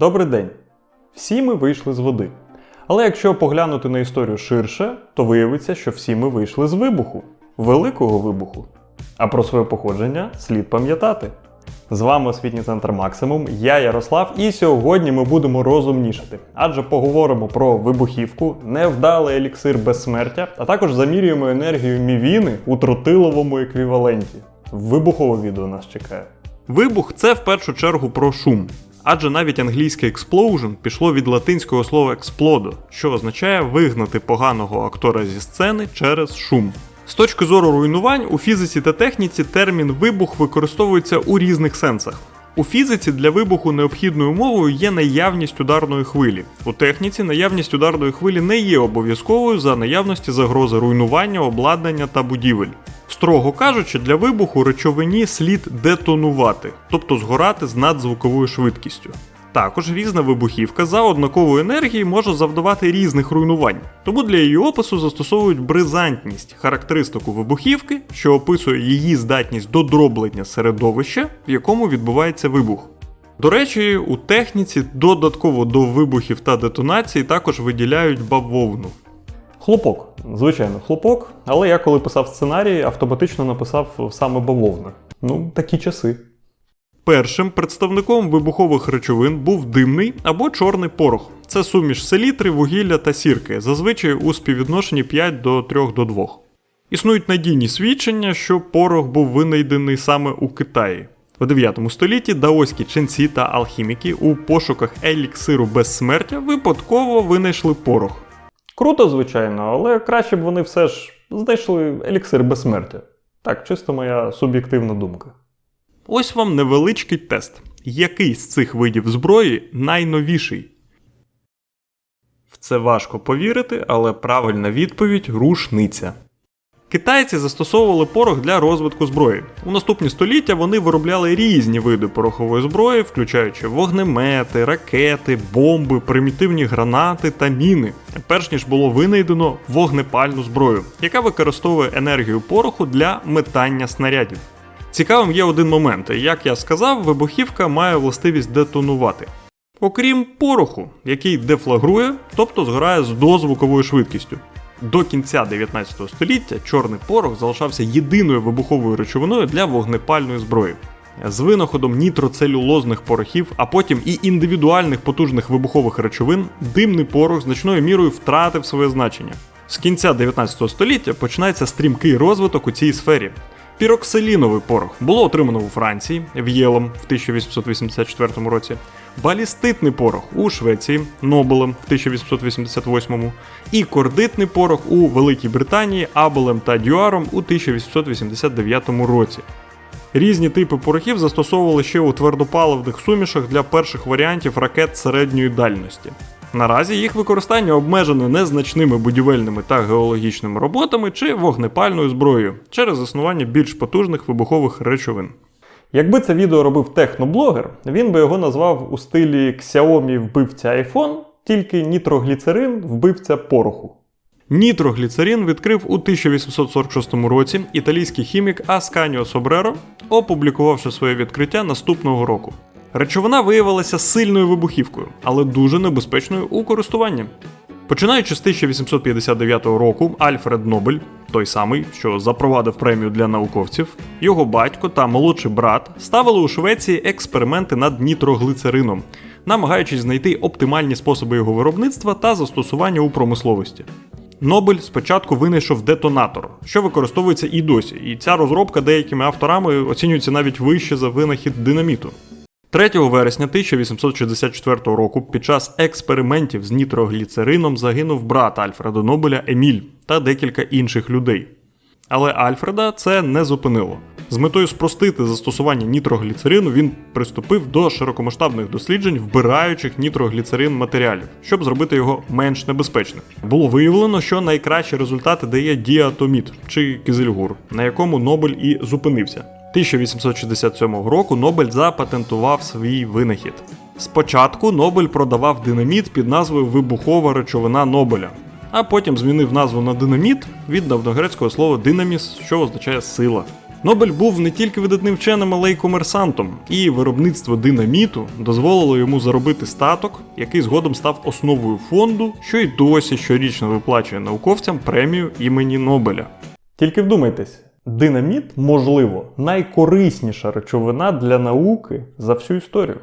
Добрий день! Всі ми вийшли з води. Але якщо поглянути на історію ширше, то виявиться, що всі ми вийшли з вибуху, великого вибуху. А про своє походження слід пам'ятати. З вами освітній центр Максимум, я Ярослав, і сьогодні ми будемо розумнішати, адже поговоримо про вибухівку, невдалий еліксир безсмертя, а також замірюємо енергію мівіни у тротиловому еквіваленті. Вибухове відео нас чекає. Вибух це в першу чергу про шум. Адже навіть англійське explosion пішло від латинського слова explodo, що означає вигнати поганого актора зі сцени через шум. З точки зору руйнувань, у фізиці та техніці термін вибух використовується у різних сенсах. У фізиці для вибуху необхідною умовою є наявність ударної хвилі. У техніці наявність ударної хвилі не є обов'язковою за наявності загрози руйнування, обладнання та будівель. Строго кажучи, для вибуху речовині слід детонувати, тобто згорати з надзвуковою швидкістю. Також різна вибухівка за однаковою енергією може завдавати різних руйнувань, тому для її опису застосовують бризантність, характеристику вибухівки, що описує її здатність до дроблення середовища, в якому відбувається вибух. До речі, у техніці додатково до вибухів та детонації також виділяють бавовну. Хлопок, звичайно, хлопок, але я коли писав сценарій, автоматично написав саме бавовна. Ну, такі часи. Першим представником вибухових речовин був димний або чорний порох. Це суміш селітри, вугілля та сірки, зазвичай у співвідношенні 5 до 3 до 2. Існують надійні свідчення, що порох був винайдений саме у Китаї. У 9 столітті даоські ченці та алхіміки у пошуках еліксиру безсмертя випадково винайшли порох. Круто, звичайно, але краще б вони все ж знайшли еліксир безсмертя. Так, чисто моя суб'єктивна думка. Ось вам невеличкий тест. Який з цих видів зброї найновіший? В це важко повірити, але правильна відповідь рушниця. Китайці застосовували порох для розвитку зброї. У наступні століття вони виробляли різні види порохової зброї, включаючи вогнемети, ракети, бомби, примітивні гранати та міни, перш ніж було винайдено вогнепальну зброю, яка використовує енергію пороху для метання снарядів. Цікавим є один момент. Як я сказав, вибухівка має властивість детонувати. Окрім пороху, який дефлагрує, тобто згорає з дозвуковою швидкістю. До кінця 19 століття чорний порох залишався єдиною вибуховою речовиною для вогнепальної зброї. З винаходом нітроцелюлозних порохів, а потім і індивідуальних потужних вибухових речовин, димний порох значною мірою втратив своє значення. З кінця 19 століття починається стрімкий розвиток у цій сфері. Піроксиліновий порох було отримано у Франції В'єлом в 1884 році, баліститний порох у Швеції Нобелем в 1888 і кордитний порох у Великій Британії Абелем та Дюаром у 1889 році. Різні типи порохів застосовували ще у твердопаливних сумішах для перших варіантів ракет середньої дальності. Наразі їх використання обмежено незначними будівельними та геологічними роботами чи вогнепальною зброєю через існування більш потужних вибухових речовин. Якби це відео робив техноблогер, він би його назвав у стилі Xiaomi вбивця iPhone, тільки нітрогліцерин вбивця пороху. Нітрогліцерин відкрив у 1846 році італійський хімік Асканіо Собреро, опублікувавши своє відкриття наступного року. Речовина виявилася сильною вибухівкою, але дуже небезпечною у користуванні. Починаючи з 1859 року, Альфред Нобель, той самий, що запровадив премію для науковців, його батько та молодший брат ставили у Швеції експерименти над нітроглицерином, намагаючись знайти оптимальні способи його виробництва та застосування у промисловості. Нобель спочатку винайшов детонатор, що використовується і досі, і ця розробка деякими авторами оцінюється навіть вище за винахід динаміту. 3 вересня 1864 року під час експериментів з нітрогліцерином загинув брат Альфреда Нобеля Еміль та декілька інших людей. Але Альфреда це не зупинило. З метою спростити застосування нітрогліцерину він приступив до широкомасштабних досліджень вбираючих нітрогліцерин матеріалів, щоб зробити його менш небезпечним. Було виявлено, що найкращі результати дає діатоміт чи кизельгур, на якому Нобель і зупинився. 1867 року Нобель запатентував свій винахід. Спочатку Нобель продавав динаміт під назвою Вибухова речовина Нобеля, а потім змінив назву на динаміт від давньогрецького слова динаміс, що означає сила. Нобель був не тільки видатним вченим, але й комерсантом, і виробництво динаміту дозволило йому заробити статок, який згодом став основою фонду, що й досі щорічно виплачує науковцям премію імені Нобеля. Тільки вдумайтесь, динаміт, можливо, найкорисніша речовина для науки за всю історію.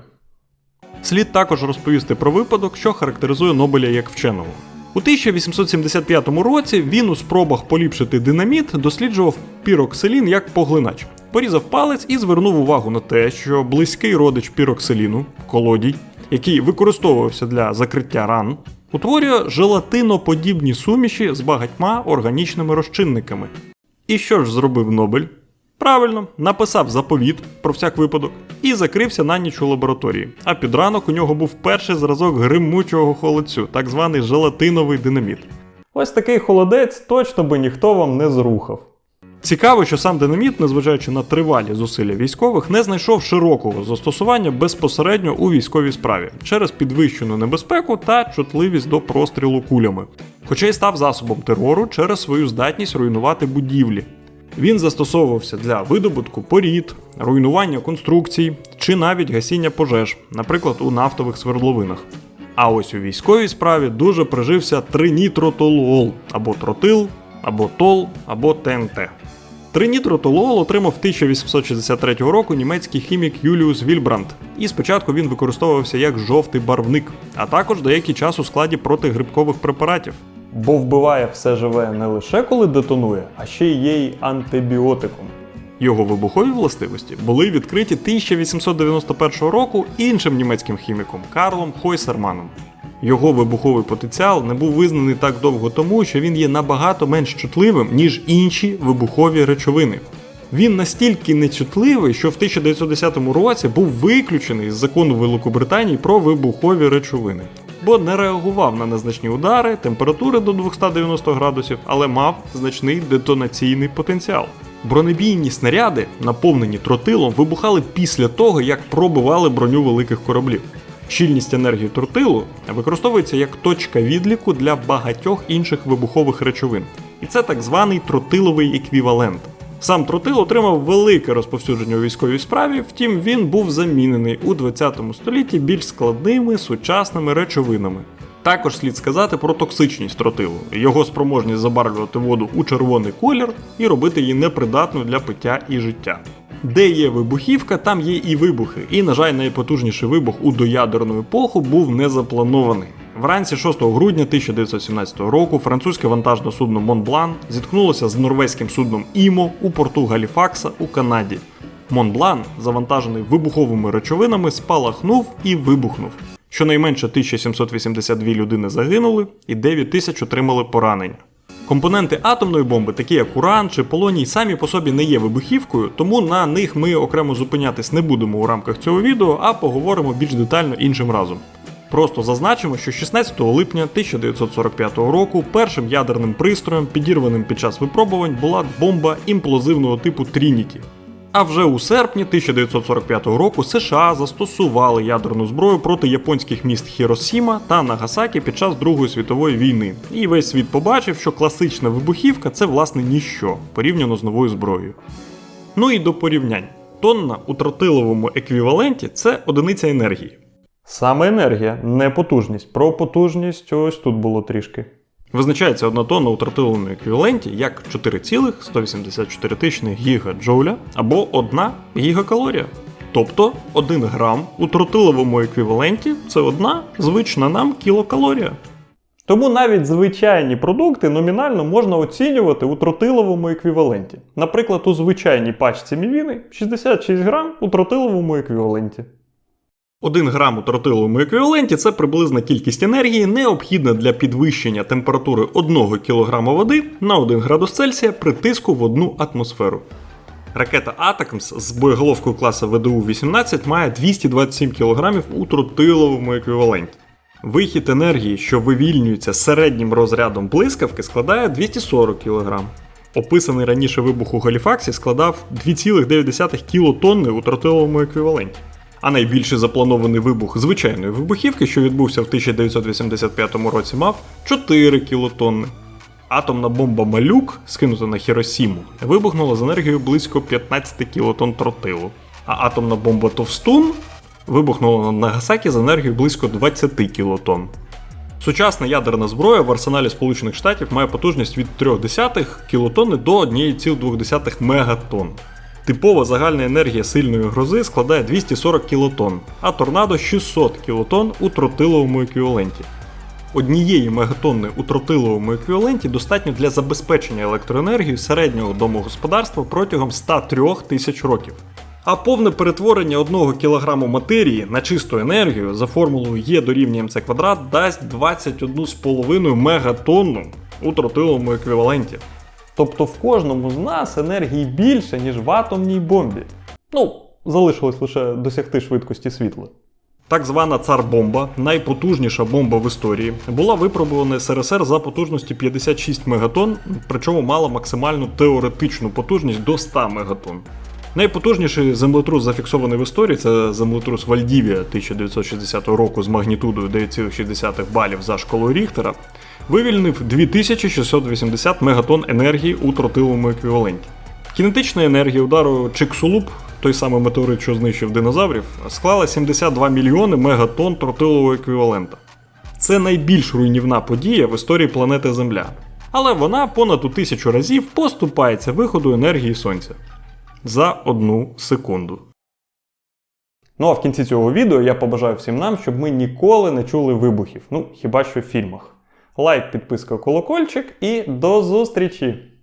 Слід також розповісти про випадок, що характеризує Нобеля як вченого. У 1875 році він у спробах поліпшити динаміт досліджував піроксилін як поглинач. Порізав палець і звернув увагу на те, що близький родич піроксиліну, колодій, який використовувався для закриття ран, утворює желатиноподібні суміші з багатьма органічними розчинниками. І що ж зробив Нобель? Правильно, написав заповіт про всяк випадок і закрився на ніч у лабораторії. А під ранок у нього був перший зразок гримучого холодцю, так званий желатиновий динаміт. Ось такий холодець точно би ніхто вам не зрухав. Цікаво, що сам динаміт, незважаючи на тривалі зусилля військових, не знайшов широкого застосування безпосередньо у військовій справі через підвищену небезпеку та чутливість до прострілу кулями, хоча й став засобом терору через свою здатність руйнувати будівлі. Він застосовувався для видобутку порід, руйнування конструкцій чи навіть гасіння пожеж, наприклад, у нафтових свердловинах. А ось у військовій справі дуже прижився тринітротолуол або тротил, або тол, або ТНТ. Тринітротолуол отримав 1863 року німецький хімік Юліус Вільбранд, і спочатку він використовувався як жовтий барвник, а також деякий час у складі протигрибкових препаратів. Бо вбиває все живе не лише коли детонує, а ще й є й антибіотиком. Його вибухові властивості були відкриті 1891 року іншим німецьким хіміком Карлом Хойсерманом. Його вибуховий потенціал не був визнаний так довго тому, що він є набагато менш чутливим, ніж інші вибухові речовини. Він настільки нечутливий, що в 1910 році був виключений з закону Великобританії про вибухові речовини, бо не реагував на незначні удари, температури до 290 градусів, але мав значний детонаційний потенціал. Бронебійні снаряди, наповнені тротилом, вибухали після того, як пробивали броню великих кораблів. Щільність енергії тротилу використовується як точка відліку для багатьох інших вибухових речовин. І це так званий тротиловий еквівалент. Сам тротил отримав велике розповсюдження у військовій справі, втім він був замінений у 20 столітті більш складними сучасними речовинами. Також слід сказати про токсичність тротилу, його спроможність забарвлювати воду у червоний колір і робити її непридатною для пиття і життя. Де є вибухівка, там є і вибухи. І, на жаль, найпотужніший вибух у доядерну епоху був не запланований. Вранці 6 грудня 1917 року французьке вантажне судно Монблан зіткнулося з норвезьким судном Імо у порту Галіфакса у Канаді. Монблан, завантажений вибуховими речовинами, спалахнув і вибухнув. Щонайменше 1782 людини загинули і 9 тисяч отримали поранення. Компоненти атомної бомби, такі як уран чи полоній, самі по собі не є вибухівкою, тому на них ми окремо зупинятись не будемо у рамках цього відео, а поговоримо більш детально іншим разом. Просто зазначимо, що 16 липня 1945 року першим ядерним пристроєм, підірваним під час випробувань, була бомба імплозивного типу Трініті. А вже у серпні 1945 року США застосували ядерну зброю проти японських міст Хіросіма та Нагасакі під час Другої світової війни. І весь світ побачив, що класична вибухівка це власне ніщо порівняно з новою зброєю. Ну і до порівнянь. Тонна у тротиловому еквіваленті це одиниця енергії. Саме енергія, не потужність. Про потужність ось тут було трішки. Визначається одна тонна у тротиловому еквіваленті як 4,184 тисячних гігаджоуля або 1 гігакалорія. Тобто 1 грам у тротиловому еквіваленті це одна звична нам кілокалорія. Тому навіть звичайні продукти номінально можна оцінювати у тротиловому еквіваленті. Наприклад, у звичайній пачці мівіни 66 грам у тротиловому еквіваленті. 1 грам у тротиловому еквіваленті це приблизна кількість енергії, необхідна для підвищення температури 1 кг води на 1 градус Цельсія при тиску в 1 атмосферу. Ракета Атакмс з боєголовкою класу ВДУ-18 має 227 кг у тротиловому еквіваленті. Вихід енергії, що вивільнюється середнім розрядом блискавки, складає 240 кг. Описаний раніше вибух у Галіфаксі складав 2,9 кілотонни у тротиловому еквіваленті. А найбільший запланований вибух звичайної вибухівки, що відбувся в 1985 році, мав 4 кілотонни. Атомна бомба Малюк, скинута на Хіросіму, вибухнула з енергією близько 15 кілотон тротилу. А атомна бомба Товстун вибухнула на Нагасакі з енергією близько 20 кілотон. Сучасна ядерна зброя в арсеналі Сполучених Штатів має потужність від 0,3 кілотонни до 1,2 мегатонн. Типова загальна енергія сильної грози складає 240 кілотонн, а торнадо 600 кілотонн у тротиловому еквіваленті. Однієї мегатонни у тротиловому еквіваленті достатньо для забезпечення електроенергією середнього домогосподарства протягом 103 тисяч років. А повне перетворення 1 кг матерії на чисту енергію за формулою Е дорівнює МЦ квадрат дасть 21,5 мегатонну у тротиловому еквіваленті. Тобто в кожному з нас енергії більше, ніж в атомній бомбі. Ну, залишилось лише досягти швидкості світла. Так звана цар-бомба, найпотужніша бомба в історії, була випробувана СРСР за потужністю 56 мегатонн, причому мала максимальну теоретичну потужність до 100 мегатонн. Найпотужніший землетрус зафіксований в історії це землетрус Вальдівія 1960 року з магнітудою 9,6 балів за шкалою Ріхтера, вивільнив 2680 мегатонн енергії у тротиловому еквіваленті. Кінетична енергія удару Чиксулуп, той самий метеорит, що знищив динозаврів, склала 72 мільйони мегатонн тротилового еквівалента. Це найбільш руйнівна подія в історії планети Земля. Але вона понад у тисячу разів поступається виходу енергії Сонця за одну секунду. Ну а в кінці цього відео я побажаю всім нам, щоб ми ніколи не чули вибухів. Ну, хіба що в фільмах. Лайк, підписка, колокольчик і до зустрічі!